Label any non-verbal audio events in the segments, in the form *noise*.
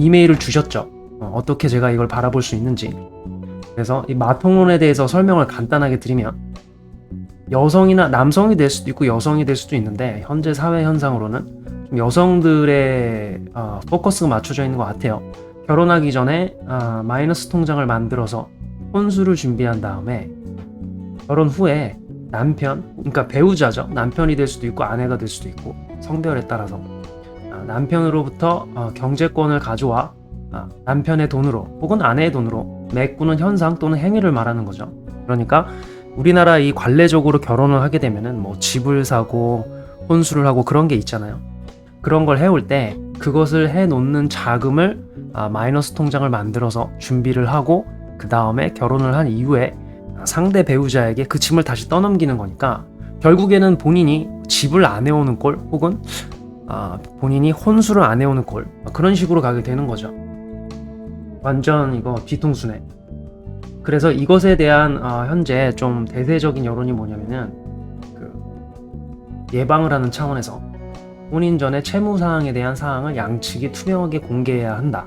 이메일을 주셨죠. 어, 어떻게 제가 이걸 바라볼 수 있는지. 그래서 이 마통론에 대해서 설명을 간단하게 드리면 여성이나 남성이 될 수도 있고 여성이 될 수도 있는데 현재 사회 현상으로는 좀 여성들의 어, 포커스가 맞춰져 있는 것 같아요. 결혼하기 전에 아, 마이너스 통장을 만들어서 혼수를 준비한 다음에 결혼 후에 남편, 그러니까 배우자죠. 남편이 될 수도 있고 아내가 될 수도 있고 성별에 따라서 아, 남편으로부터 어, 경제권을 가져와 아, 남편의 돈으로 혹은 아내의 돈으로 메꾸는 현상 또는 행위를 말하는 거죠. 그러니까 우리나라 이 관례적으로 결혼을 하게 되면은 뭐 집을 사고 혼수를 하고 그런 게 있잖아요. 그런 걸 해올 때 그것을 해 놓는 자금을 아, 마이너스 통장을 만들어서 준비를 하고 그 다음에 결혼을 한 이후에 상대 배우자에게 그 짐을 다시 떠넘기는 거니까 결국에는 본인이 집을 안 해오는 꼴 혹은 아, 본인이 혼수를 안 해오는 꼴 그런 식으로 가게 되는 거죠. 완전 이거 뒤통수네. 그래서 이것에 대한 아, 현재 좀 대세적인 여론이 뭐냐면은 그 예방을 하는 차원에서 혼인 전에 채무 사항에 대한 사항을 양측이 투명하게 공개해야 한다.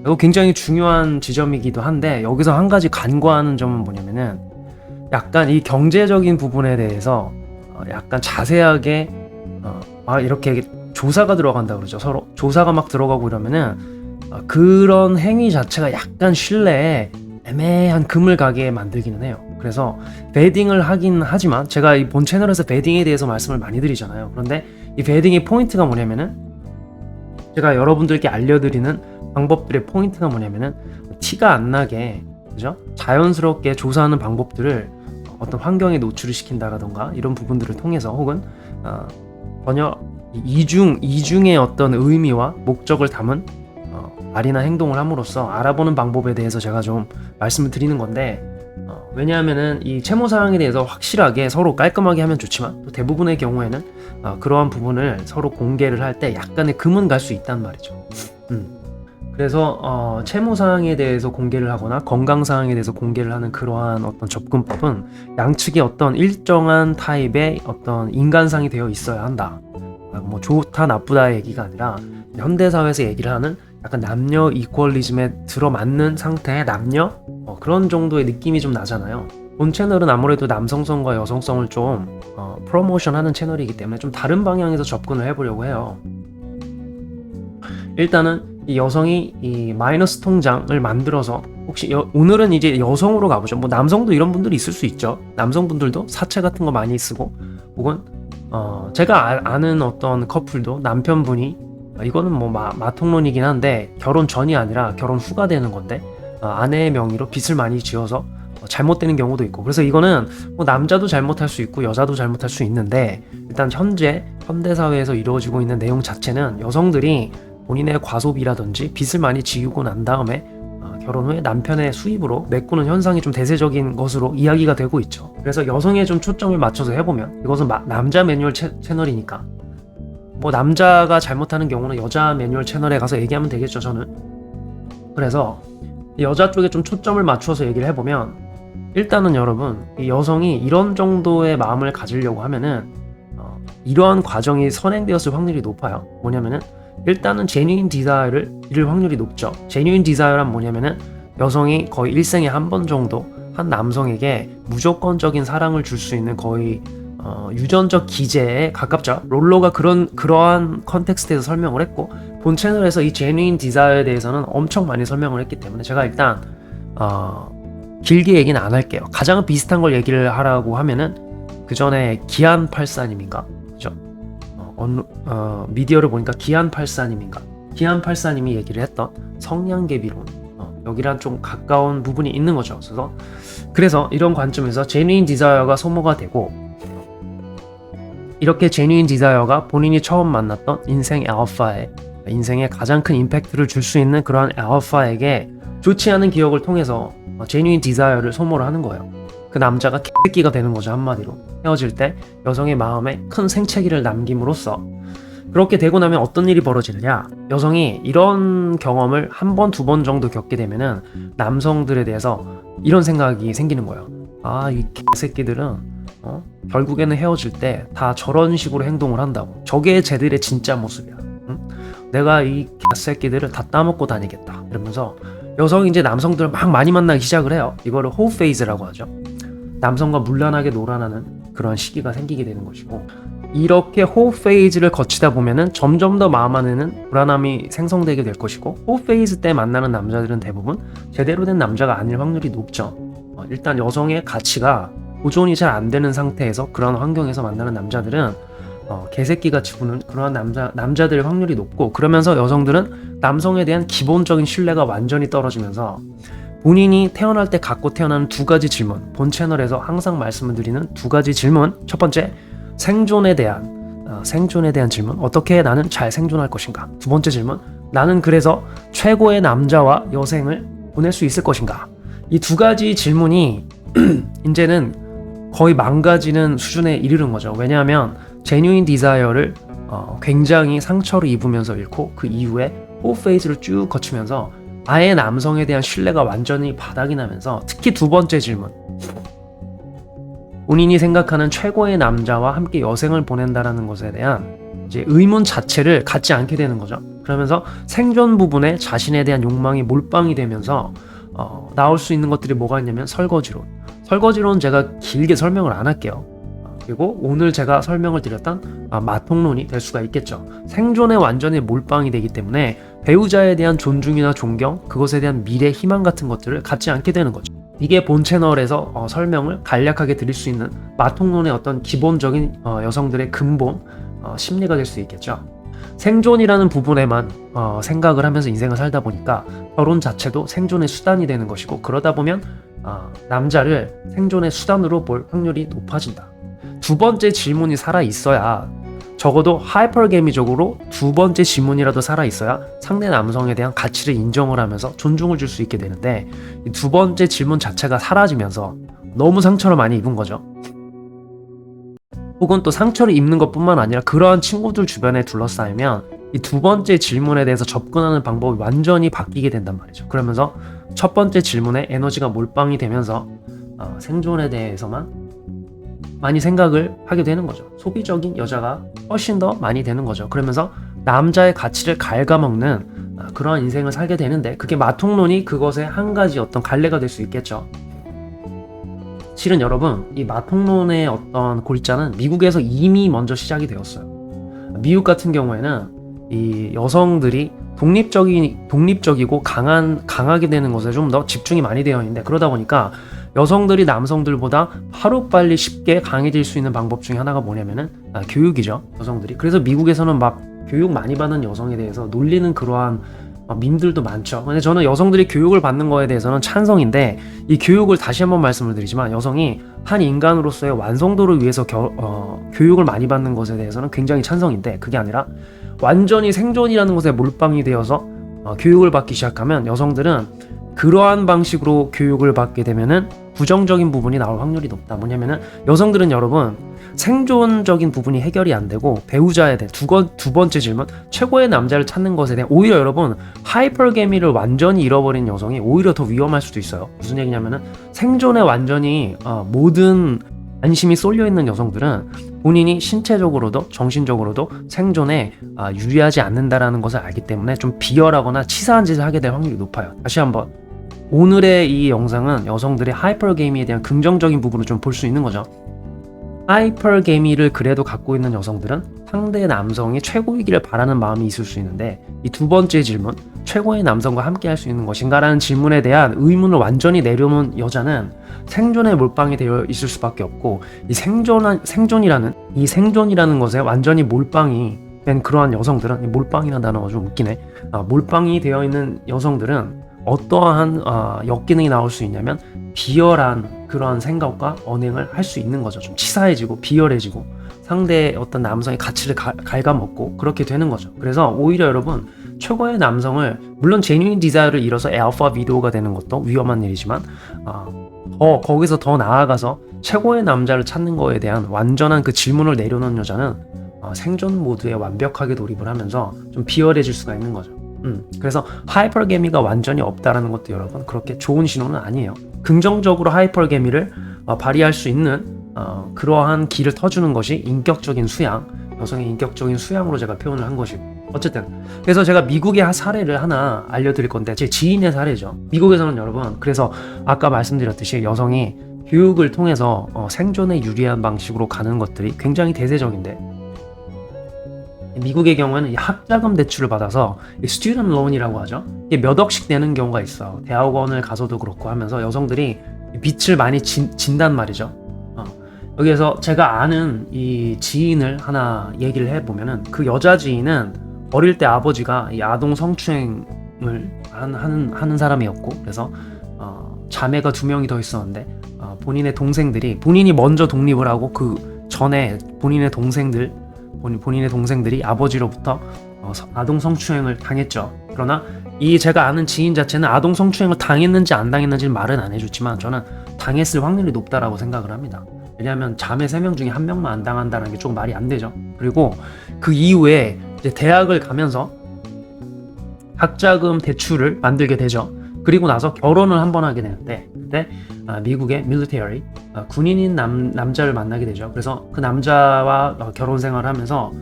이거 굉장히 중요한 지점이기도 한데 여기서 한 가지 간과하는 점은 뭐냐면은 약간 이 경제적인 부분에 대해서 어, 약간 자세하게 어, 막 이렇게 조사가 들어간다 그러죠 서로 조사가 막 들어가고 이러면은 어, 그런 행위 자체가 약간 신뢰에 애매한 금을 가게 만들기는 해요. 그래서 베딩을 하긴 하지만 제가 이 본 채널에서 베딩에 대해서 말씀을 많이 드리잖아요. 그런데 이 베딩의 포인트가 뭐냐면은 제가 여러분들께 알려드리는 방법들의 포인트가 뭐냐면은 티가 안 나게 그죠? 자연스럽게 조사하는 방법들을 어떤 환경에 노출을 시킨다라던가 이런 부분들을 통해서 혹은 어, 전혀 이중 이중의 어떤 의미와 목적을 담은 어, 말이나 행동을 함으로써 알아보는 방법에 대해서 제가 좀 말씀을 드리는 건데 어, 왜냐하면은 이 채무 사항에 대해서 확실하게 서로 깔끔하게 하면 좋지만 또 대부분의 경우에는 어, 그러한 부분을 서로 공개를 할 때 약간의 금은 갈 수 있단 말이죠. 음. 그래서 어, 채무 사항에 대해서 공개를 하거나 건강 사항에 대해서 공개를 하는 그러한 어떤 접근법은 양측이 어떤 일정한 타입의 어떤 인간상이 되어 있어야 한다. 아, 뭐 좋다 나쁘다 얘기가 아니라 현대 사회에서 얘기를 하는 약간 남녀 이퀄리즘에 들어맞는 상태의 남녀 어, 그런 정도의 느낌이 좀 나잖아요. 본 채널은 아무래도 남성성과 여성성을 좀 어, 프로모션하는 채널이기 때문에 좀 다른 방향에서 접근을 해보려고 해요. 일단은 이 여성이 이 마이너스 통장을 만들어서 혹시 여- 오늘은 이제 여성으로 가보죠. 뭐 남성도 이런 분들이 있을 수 있죠. 남성분들도 사채 같은 거 많이 쓰고 혹은 어 제가 아, 아는 어떤 커플도 남편분이 아, 이거는 뭐 마, 마통론이긴 한데 결혼 전이 아니라 결혼 후가 되는 건데 어, 아내의 명의로 빚을 많이 지어서 어, 잘못되는 경우도 있고. 그래서 이거는 뭐 남자도 잘못할 수 있고 여자도 잘못할 수 있는데 일단 현재 현대 사회에서 이루어지고 있는 내용 자체는 여성들이 본인의 과소비라든지 빚을 많이 지우고 난 다음에 어, 결혼 후에 남편의 수입으로 메꾸는 현상이 좀 대세적인 것으로 이야기가 되고 있죠. 그래서 여성에 좀 초점을 맞춰서 해보면 이것은 마- 남자 매뉴얼 채, 채널이니까 뭐 남자가 잘못하는 경우는 여자 매뉴얼 채널에 가서 얘기하면 되겠죠. 저는 그래서 여자 쪽에 좀 초점을 맞추어서 얘기를 해보면 일단은 여러분 이 여성이 이런 정도의 마음을 가지려고 하면은 어, 이러한 과정이 선행되었을 확률이 높아요. 뭐냐면은 일단은 제뉴인 디자이어를 이룰 확률이 높죠. 제뉴인 디자이어란 뭐냐면은 여성이 거의 일생에 한 번 정도 한 남성에게 무조건적인 사랑을 줄 수 있는 거의 어, 유전적 기제에 가깝죠. 롤러가 그런 그러한 컨텍스트에서 설명을 했고 본 채널에서 이 제뉴인 디자이어에 대해서는 엄청 많이 설명을 했기 때문에 제가 일단 어, 길게 얘기는 안 할게요. 가장 비슷한 걸 얘기를 하라고 하면은 그 전에 기안 팔사님인가 그죠? 어, 언, 어, 미디어를 보니까 기안 팔사님인가 기안 팔사님이 얘기를 했던 성량계비론 어, 여기랑 좀 가까운 부분이 있는 거죠. 그래서 그래서 이런 관점에서 제뉴인 디자이어가 소모가 되고 이렇게 제뉴인 디자이어가 본인이 처음 만났던 인생 알파에 인생에 가장 큰 임팩트를 줄 수 있는 그러한 알파에게 좋지 않은 기억을 통해서 제뉴인 디자이어를 소모를 하는 거예요. 그 남자가 개새끼가 되는 거죠 한마디로. 헤어질 때 여성의 마음에 큰 생채기를 남김으로써 그렇게 되고 나면 어떤 일이 벌어지느냐? 여성이 이런 경험을 한 번 두 번 정도 겪게 되면은 남성들에 대해서 이런 생각이 생기는 거예요. 아 이 개새끼들은 어? 결국에는 헤어질 때 다 저런 식으로 행동을 한다고. 저게 쟤들의 진짜 모습이야. 응? 내가 이 새끼들을 다 따먹고 다니겠다. 이러면서 여성이 이제 남성들을 막 많이 만나기 시작을 해요 이거를 호우 페이즈라고 하죠 남성과 물란하게 놀아나는 그런 시기가 생기게 되는 것이고 이렇게 호우 페이즈를 거치다 보면은 점점 더 마음 안에는 불안함이 생성되게 될 것이고 호우 페이즈 때 만나는 남자들은 대부분 제대로 된 남자가 아닐 확률이 높죠. 어, 일단 여성의 가치가 보존이 잘 안 되는 상태에서 그런 환경에서 만나는 남자들은 어, 개새끼같이 구는 그러한 남자 남자들의 확률이 높고 그러면서 여성들은 남성에 대한 기본적인 신뢰가 완전히 떨어지면서 본인이 태어날 때 갖고 태어나는 두 가지 질문 본 채널에서 항상 말씀을 드리는 두 가지 질문. 첫 번째 생존에 대한 어, 생존에 대한 질문. 어떻게 나는 잘 생존할 것인가? 두 번째 질문 나는 그래서 최고의 남자와 여생을 보낼 수 있을 것인가? 이 두 가지 질문이 *clears throat* 이제는 거의 망가지는 수준에 이르는 거죠. 왜냐하면 제뉴인 디자이어를 어, 굉장히 상처를 입으면서 잃고 그 이후에 포 페이즈를 쭉 거치면서 아예 남성에 대한 신뢰가 완전히 바닥이 나면서 특히 두 번째 질문 본인이 생각하는 최고의 남자와 함께 여생을 보낸다라는 것에 대한 이제 의문 자체를 갖지 않게 되는 거죠. 그러면서 생존 부분에 자신에 대한 욕망이 몰빵이 되면서 어, 나올 수 있는 것들이 뭐가 있냐면 설거지론. 설거지론 제가 길게 설명을 안 할게요. 어, 그리고 오늘 제가 설명을 드렸던 아, 마통론이 될 수가 있겠죠. 생존에 완전히 몰빵이 되기 때문에 배우자에 대한 존중이나 존경, 그것에 대한 미래 희망 같은 것들을 갖지 않게 되는 거죠. 이게 본 채널에서 어, 설명을 간략하게 드릴 수 있는 마통론의 어떤 기본적인 어, 여성들의 근본 어, 심리가 될 수 있겠죠. 생존이라는 부분에만 어, 생각을 하면서 인생을 살다 보니까 결혼 자체도 생존의 수단이 되는 것이고 그러다 보면 어, 남자를 생존의 수단으로 볼 확률이 높아진다. 두 번째 질문이 살아 있어야 적어도 하이퍼게미적으로 두 번째 질문이라도 살아 있어야 상대 남성에 대한 가치를 인정을 하면서 존중을 줄 수 있게 되는데 이두 번째 질문 자체가 사라지면서 너무 상처를 많이 입은 거죠. 혹은 또 상처를 입는 것뿐만 아니라 그러한 친구들 주변에 둘러싸이면 이 두 번째 질문에 대해서 접근하는 방법이 완전히 바뀌게 된단 말이죠. 그러면서 첫 번째 질문에 에너지가 몰빵이 되면서 어, 생존에 대해서만 많이 생각을 하게 되는 거죠. 소비적인 여자가 훨씬 더 많이 되는 거죠. 그러면서 남자의 가치를 갉아먹는 아, 그러한 인생을 살게 되는데 그게 마통론이 그것의 한 가지 어떤 갈래가 될 수 있겠죠. 실은 여러분 이 마통론의 어떤 골자는 미국에서 이미 먼저 시작이 되었어요. 미국 같은 경우에는 이 여성들이 독립적인 독립적이고 강한 강하게 되는 것에 좀 더 집중이 많이 되어 있는데 그러다 보니까 여성들이 남성들보다 하루빨리 쉽게 강해질 수 있는 방법 중에 하나가 뭐냐면은 아, 교육이죠 여성들이. 그래서 미국에서는 막 교육 많이 받는 여성에 대해서 놀리는 그러한 어, 밈들도 많죠. 근데 저는 여성들이 교육을 받는 거에 대해서는 찬성인데 이 교육을 다시 한번 말씀을 드리지만 여성이 한 인간으로서의 완성도를 위해서 겨- 어, 교육을 많이 받는 것에 대해서는 굉장히 찬성인데 그게 아니라 완전히 생존이라는 것에 몰빵이 되어서 어, 교육을 받기 시작하면 여성들은 그러한 방식으로 교육을 받게 되면은 부정적인 부분이 나올 확률이 높다. 뭐냐면은 여성들은 여러분 생존적인 부분이 해결이 안 되고 배우자에 대한 두, 건, 두 번째 질문 최고의 남자를 찾는 것에 대한 오히려 여러분 하이퍼게미를 완전히 잃어버린 여성이 오히려 더 위험할 수도 있어요. 무슨 얘기냐면은 생존에 완전히 어, 모든 안심이 쏠려 있는 여성들은 본인이 신체적으로도 정신적으로도 생존에 아, 유리하지 않는다라는 것을 알기 때문에 좀 비열하거나 치사한 짓을 하게 될 확률이 높아요. 다시 한번 오늘의 이 영상은 여성들의 하이퍼게미에 대한 긍정적인 부분을 좀 볼 수 있는 거죠. 하이퍼게미를 그래도 갖고 있는 여성들은 상대 남성이 최고이기를 바라는 마음이 있을 수 있는데 이 두 번째 질문 최고의 남성과 함께 할 수 있는 것인가 라는 질문에 대한 의문을 완전히 내려놓은 여자는 생존에 몰빵이 되어 있을 수밖에 없고 이 생존 생존이라는 이 생존이라는 것에 완전히 몰빵이 된 그러한 여성들은 이 몰빵이라는 단어가 좀 웃기네. 아, 몰빵이 되어 있는 여성들은 어떠한 아, 역기능이 나올 수 있냐면 비열한 그러한 생각과 언행을 할 수 있는 거죠. 좀 치사해지고 비열해지고 상대의 어떤 남성의 가치를 가- 갉아먹고 그렇게 되는 거죠. 그래서 오히려 여러분 최고의 남성을 물론 제뉴인 디자이어를 잃어서 알파 비디오가 되는 것도 위험한 일이지만 아, 더 거기서 더 나아가서 최고의 남자를 찾는 거에 대한 완전한 그 질문을 내려놓은 여자는 어, 생존 모드에 완벽하게 돌입을 하면서 좀 비열해질 수가 있는 거죠. 음, 그래서 하이퍼게미가 완전히 없다라는 것도 여러분 그렇게 좋은 신호는 아니에요. 긍정적으로 하이퍼게미를 어, 발휘할 수 있는 어, 그러한 길을 터주는 것이 인격적인 수양, 여성의 인격적인 수양으로 제가 표현을 한 것이고 어쨌든 그래서 제가 미국의 사례를 하나 알려드릴 건데 제 지인의 사례죠. 미국에서는 여러분 그래서 아까 말씀드렸듯이 여성이 교육을 통해서 어, 생존에 유리한 방식으로 가는 것들이 굉장히 대세적인데 미국의 경우에는 이 학자금 대출을 받아서 이 스튜던트 론이라고 하죠. 이게 몇 억씩 내는 경우가 있어. 대학원을 가서도 그렇고 하면서 여성들이 빚을 많이 진, 진단 말이죠. 어. 여기에서 제가 아는 이 지인을 하나 얘기를 해보면은 그 여자 지인은 어릴 때 아버지가 이 아동 성추행을 한, 하는, 하는 사람이었고 그래서 어, 자매가 두 명이 더 있었는데 어, 본인의 동생들이 본인이 먼저 독립을 하고 그 전에 본인의 동생들 본인, 본인의 동생들이 아버지로부터 어, 서- 아동 성추행을 당했죠. 그러나 이 제가 아는 지인 자체는 아동 성추행을 당했는지 안 당했는지 말은 안 해줬지만 저는 당했을 확률이 높다라고 생각을 합니다. 왜냐하면 자매 세명 중에 한 명만 안 당한다는 게 조금 말이 안 되죠. 그리고 그 이후에 이제 대학을 가면서 학자금 대출을 만들게 되죠. 그리고 나서 결혼을 한 번 하게 되는데 그때 아, 미국의 밀리터리 아, 군인인 남, 남자를 만나게 되죠. 그래서 그 남자와 어, 결혼 생활을 하면서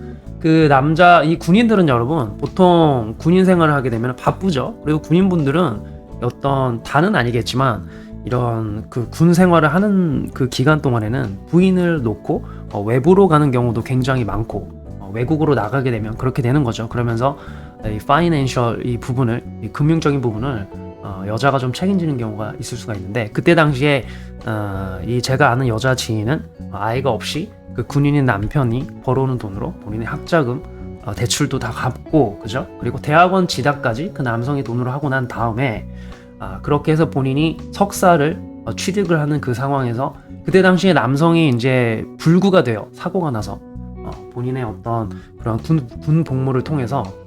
그 남자 이 군인들은 여러분 보통 군인 생활을 하게 되면 바쁘죠. 그리고 군인분들은 어떤 다는 아니겠지만 이런 그 군 생활을 하는 그 기간 동안에는 부인을 놓고 어, 외부로 가는 경우도 굉장히 많고 어, 외국으로 나가게 되면 그렇게 되는 거죠. 그러면서 이 파이낸셜 이 부분을 이 금융적인 부분을 어, 여자가 좀 책임지는 경우가 있을 수가 있는데 그때 당시에 어, 이 제가 아는 여자 지인은 아이가 없이 그 군인인 남편이 벌어오는 돈으로 본인의 학자금 어, 대출도 다 갚고 그죠? 그리고 대학원 지다까지 그 남성이 돈으로 하고 난 다음에 아, 그렇게 해서 본인이 석사를 어, 취득을 하는 그 상황에서 그때 당시에 남성이 이제 불구가 돼요 사고가 나서 어, 본인의 어떤 그런 군, 군 복무를 통해서 어,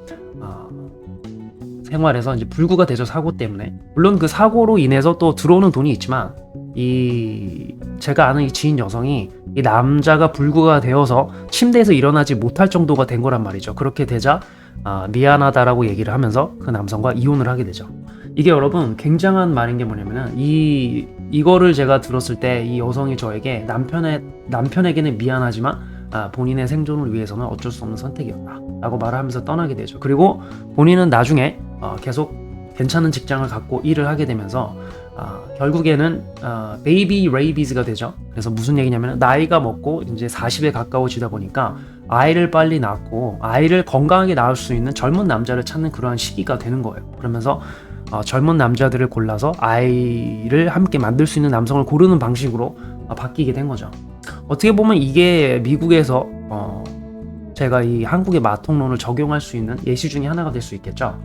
생활에서 이제 불구가 되죠 사고 때문에. 물론 그 사고로 인해서 또 들어오는 돈이 있지만 이 제가 아는 이 지인 여성이 이 남자가 불구가 되어서 침대에서 일어나지 못할 정도가 된 거란 말이죠. 그렇게 되자 아, 미안하다라고 얘기를 하면서 그 남성과 이혼을 하게 되죠. 이게 여러분 굉장한 말인 게 뭐냐면은 이 이거를 제가 들었을 때 이 여성이 저에게 남편의 남편에게는 미안하지만 아, 본인의 생존을 위해서는 어쩔 수 없는 선택이었다 라고 말을 하면서 떠나게 되죠. 그리고 본인은 나중에 어, 계속 괜찮은 직장을 갖고 일을 하게 되면서 아, 결국에는 어, 베이비 레이비즈가 되죠. 그래서 무슨 얘기냐면 나이가 먹고 이제 40에 가까워지다 보니까 아이를 빨리 낳고 아이를 건강하게 낳을 수 있는 젊은 남자를 찾는 그러한 시기가 되는 거예요. 그러면서 어, 젊은 남자들을 골라서 아이를 함께 만들 수 있는 남성을 고르는 방식으로 어, 바뀌게 된 거죠. 어떻게 보면 이게 미국에서 어, 제가 이 한국의 마통론을 적용할 수 있는 예시 중에 하나가 될 수 있겠죠.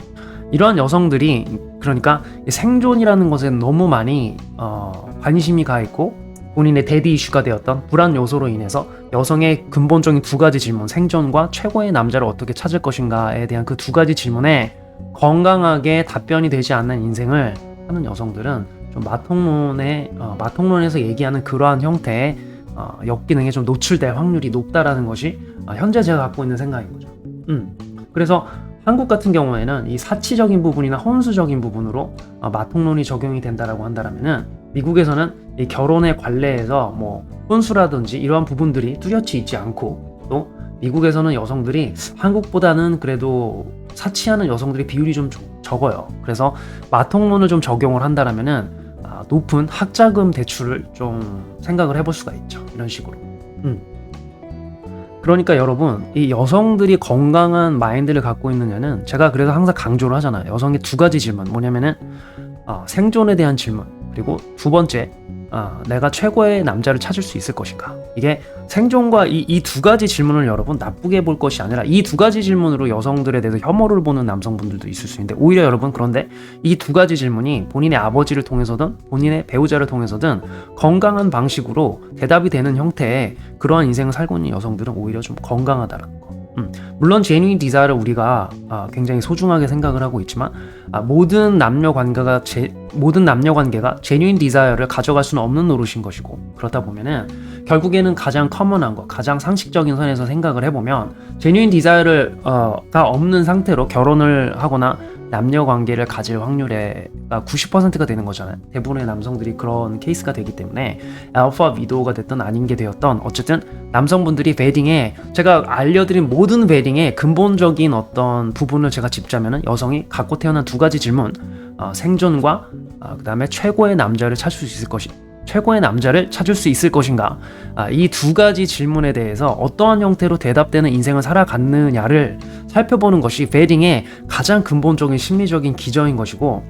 이러한 여성들이 그러니까 이 생존이라는 것에 너무 많이 어, 관심이 가 있고 본인의 대디 이슈가 되었던 불안 요소로 인해서 여성의 근본적인 두 가지 질문, 생존과 최고의 남자를 어떻게 찾을 것인가에 대한 그 두 가지 질문에 건강하게 답변이 되지 않는 인생을 하는 여성들은 좀 마통론에 어, 마통론에서 얘기하는 그러한 형태의 어, 역기능에 좀 노출될 확률이 높다라는 것이 어, 현재 제가 갖고 있는 생각인 거죠. 음. 그래서 한국 같은 경우에는 이 사치적인 부분이나 혼수적인 부분으로 어, 마통론이 적용이 된다라고 한다면은 미국에서는 이 결혼의 관례에서 뭐 혼수라든지 이러한 부분들이 뚜렷이 있지 않고 또 미국에서는 여성들이 한국보다는 그래도 사치하는 여성들의 비율이 좀 적- 적어요. 그래서 마통론을 좀 적용을 한다라면은 아, 높은 학자금 대출을 좀 생각을 해볼 수가 있죠. 이런 식으로. 음. 그러니까 여러분, 이 여성들이 건강한 마인드를 갖고 있느냐는 제가 그래서 항상 강조를 하잖아요. 여성의 두 가지 질문. 뭐냐면은 아, 생존에 대한 질문. 그리고 두 번째, 아, 내가 최고의 남자를 찾을 수 있을 것인가. 이게 생존과 이이두 가지 질문을 여러분 나쁘게 볼 것이 아니라 이 두 가지 질문으로 여성들에 대해서 혐오를 보는 남성분들도 있을 수 있는데 오히려 여러분 그런데 이 두 가지 질문이 본인의 아버지를 통해서든 본인의 배우자를 통해서든 건강한 방식으로 대답이 되는 형태의 그러한 인생을 살고 있는 여성들은 오히려 좀 건강하다라는 거. 음, 물론 제뉴인 디자를 우리가 아, 굉장히 소중하게 생각을 하고 있지만 아, 모든 남녀 관계가 제, 모든 남녀 관계가 제뉴인 디자이어를 가져갈 수는 없는 노릇인 것이고 그렇다 보면은 결국에는 가장 커먼한 거, 가장 상식적인 선에서 생각을 해보면 제뉴인 디자이어를 어, 가 없는 상태로 결혼을 하거나 남녀 관계를 가질 확률이 90%가 되는 거잖아요. 대부분의 남성들이 그런 케이스가 되기 때문에 알파 위도우가 됐던 아닌 게 되었던 어쨌든 남성분들이 베딩에 제가 알려드린 모든 베딩의 근본적인 어떤 부분을 제가 짚자면은 여성이 갖고 태어난 두 가지 질문 어, 생존과 어, 그 다음에 최고의 남자를 찾을 수 있을 것이 최고의 남자를 찾을 수 있을 것인가? 아, 이두 가지 질문에 대해서 어떠한 형태로 대답되는 인생을 살아갔느냐를 살펴보는 것이 베딩의 가장 근본적인 심리적인 기저인 것이고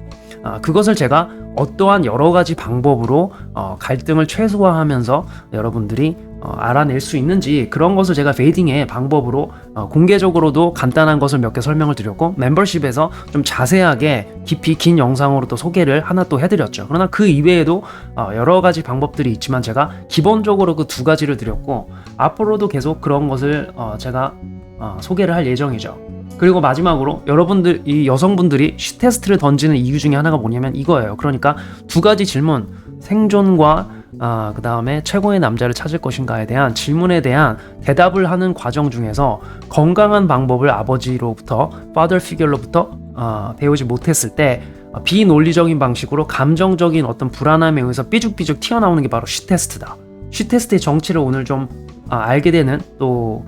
아, 그것을 제가 어떠한 여러 가지 방법으로 어, 갈등을 최소화하면서 여러분들이 어, 알아낼 수 있는지 그런 것을 제가 베이딩의 방법으로 어, 공개적으로도 간단한 것을 몇 개 설명을 드렸고 멤버십에서 좀 자세하게 깊이 긴 영상으로 또 소개를 하나 또 해드렸죠. 그러나 그 이외에도 어, 여러 가지 방법들이 있지만 제가 기본적으로 그 두 가지를 드렸고 앞으로도 계속 그런 것을 어, 제가 어, 소개를 할 예정이죠. 그리고 마지막으로 여러분들 이 여성분들이 쉬 테스트를 던지는 이유 중에 하나가 뭐냐면 이거예요. 그러니까 두 가지 질문 생존과 아, 그 다음에 최고의 남자를 찾을 것인가에 대한 질문에 대한 대답을 하는 과정 중에서 건강한 방법을 아버지로부터 father figure로부터 아, 배우지 못했을 때 아, 비논리적인 방식으로 감정적인 어떤 불안함에 의해서 삐죽삐죽 튀어나오는 게 바로 쉬 테스트다. 쉬 테스트의 정치를 오늘 좀 아, 알게 되는 또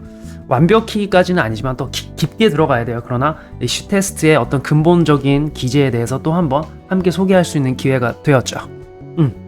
완벽히까지는 아니지만 또 깊- 깊게 들어가야 돼요. 그러나 이쉬 테스트의 어떤 근본적인 기제에 대해서 또 한번 함께 소개할 수 있는 기회가 되었죠. 음.